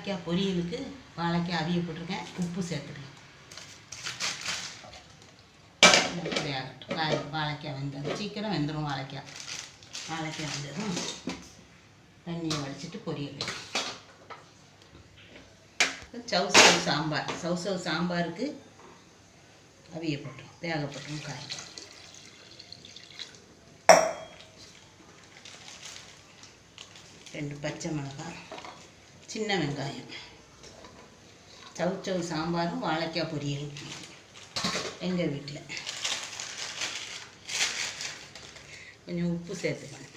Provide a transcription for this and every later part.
வாழைக்காய் பொரியலுக்கு வாழைக்காய் அவிய போட்டிருக்கேன். உப்பு சேர்த்துக்கலாம். ஆகட்டும். காய் வாழைக்காய் வெந்தது சீக்கிரம் வெந்துடும் வாழைக்காய். வாழைக்காய் வெந்ததும் தண்ணியை வடிச்சிட்டு பொரியல் வைக்கணும். சவு சவு சாம்பார். சவு சவு சாம்பாருக்கு அவிய போட்டோம் வேக போட்டோம் காய். ரெண்டு பச்சை மிளகாய். சின்ன வெங்காயம். சவு சவு சாம்பாரும் வாழைக்காய் பொரியல். எங்கள் வீட்டில் கொஞ்சம் உப்பு சேர்த்துக்கணும்.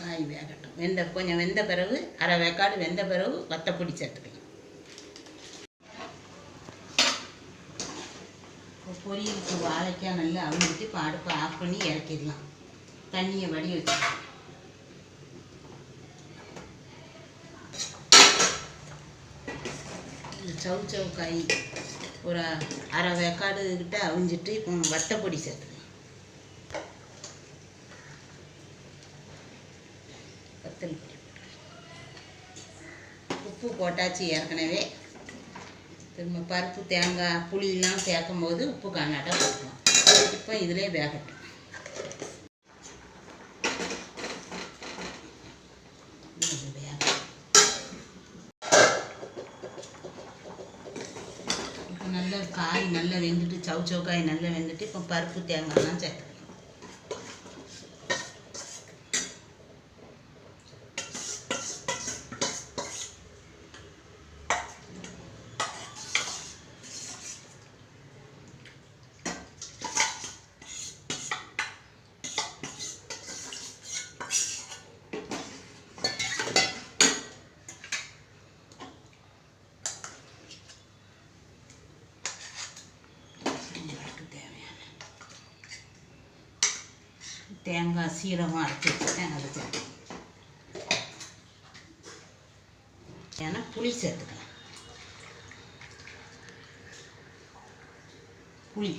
காய் வேகட்டும். வெந்த கொஞ்சம் வெந்த பிறகு அரை வேக்காடு வெந்த பிறகு வத்தப்பொடி சேர்த்துக்கணும். இப்போ பொரியலுக்கு வாழைக்காய் நல்லா அவிஞ்சிட்டு இப்போ அடுப்பை ஆஃப் பண்ணி இறக்கிடலாம். தண்ணியை வடி வச்சுக்கலாம் சவு சவு காய் ஒரு அரை வேக்காடு கிட்ட அவிஞ்சிட்டு இப்போ வத்தப்பொடி சேர்த்து. வத்தல் பொடி. உப்பு போட்டாச்சு ஏற்கனவே. திரும்ப பருப்பு தேங்காய் புளியெல்லாம் சேர்க்கும் போது உப்பு காணாட்டா போட்டுக்கலாம் இப்போ இதிலே வேகட்டும். Thank you. இப்போ நல்ல காய் நல்லா வெந்துட்டு சவு சவு காய் நல்லா வெந்துட்டு இப்போ பருப்பு தேங்காய்லாம் சேர்த்து சாம்பாருக்கு தேவையான தேங்காய் சீரகம் அரைச்சி வச்சுட்டேன் அதை சேர்த்துக்கலாம் ஏன்னா புளி சேர்த்துக்கலாம். புளி.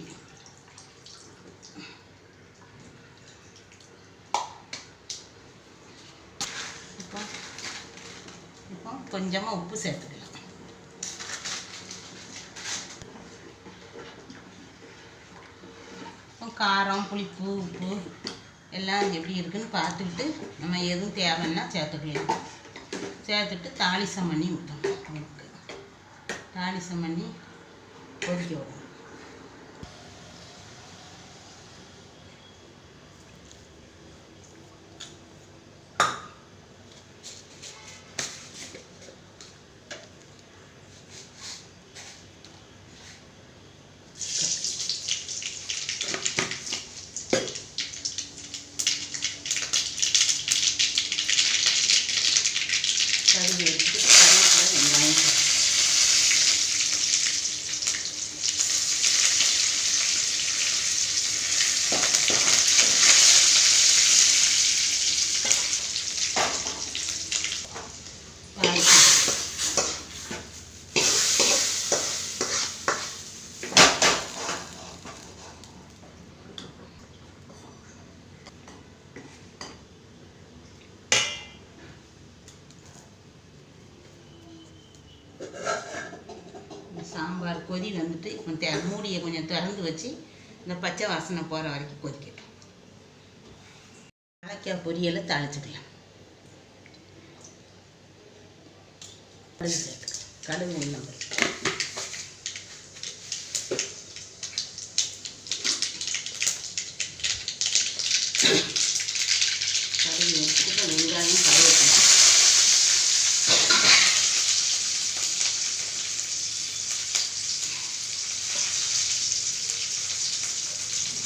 இப்போ இப்போ கொஞ்சமாக உப்பு சேர்த்துக்கலாம். இப்போ காரம் புளிப்பு உப்பு. எல்லாம் எப்படி இருக்குன்னு பார்த்துக்கிட்டு நம்ம எதுவும் தேவைன்னா சேர்த்துக்கலாம். சேர்த்துட்டு தாளிசம் பண்ணி விட்டோம் உங்களுக்கு தாளிசம் பண்ணி கொதிக்க விடணும் கருவி எடுத்துட்டு கருவேப்பிலை வெங்காயம் சேர்த்து. வாழைக்காய். இந்த சாம்பார் கொதி வந்துட்டு கொஞ்சம் மூடியை கொஞ்சம் திறந்து வச்சு இந்த பச்சை வாசனை போகிற வரைக்கும் கொதிக்கட்டும். வாழைக்காய் பொரியலை தாளிச்சிக்கலாம். கடுகு சேர்த்துக்கலாம். கடுகு உளுந்தம்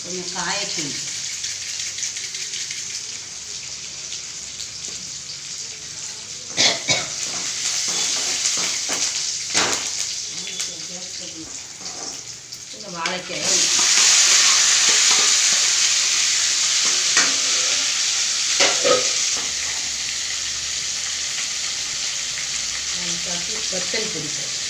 கொஞ்சம் காயத்தூள் வாழைக்காய் பத்தல் பிடிக்கும்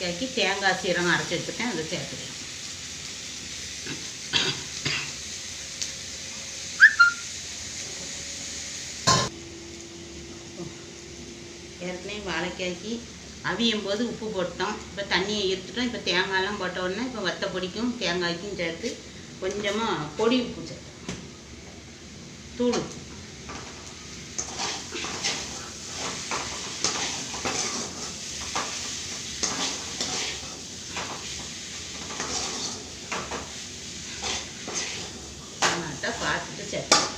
பொடி தேங்காய் சீரகம் அரைச்சி வச்சுருக்கேன் அதை சேர்த்துக்கலாம். ஏற்கனவே வாழைக்காய்க்கு அவியும் போது உப்பு போட்டோம். இப்போ தண்ணியை எடுத்துட்டோம் இப்போ தேங்காயெல்லாம் போட்ட உடனே இப்போ வத்த பொடிக்கும் தேங்காய்க்கும் சேர்த்து கொஞ்சமாக பொடி உப்பு சேர்த்தோம் தூள் நல்லா பார்த்துட்டு சேர்த்தோம்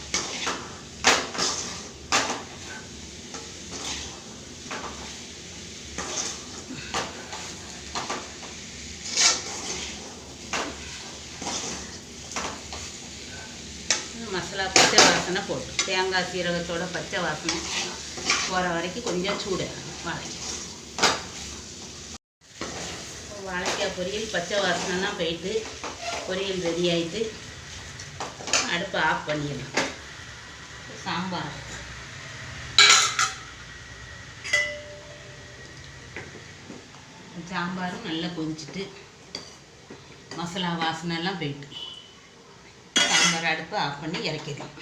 மசாலா பச்சை வாசனை போட்டு தேங்காய் சீரகத்தோட பச்சை வாசனை போகிற வரைக்கும் கொஞ்சம் சூடு. வாழைக்காய். வாழைக்காய் பொரியல் பச்சை வாசனைலாம் போயிட்டு பொரியல் ரெடி ஆயிட்டு அடுப்பை ஆஃப் பண்ணிடலாம் சாம்பார். சாம்பாரும் நல்லா கொதிச்சுட்டு மசாலா வாசனைலாம் போயிட்டு சாம்பார் அடுப்பு ஆஃப் பண்ணி இறக்கிடலாம்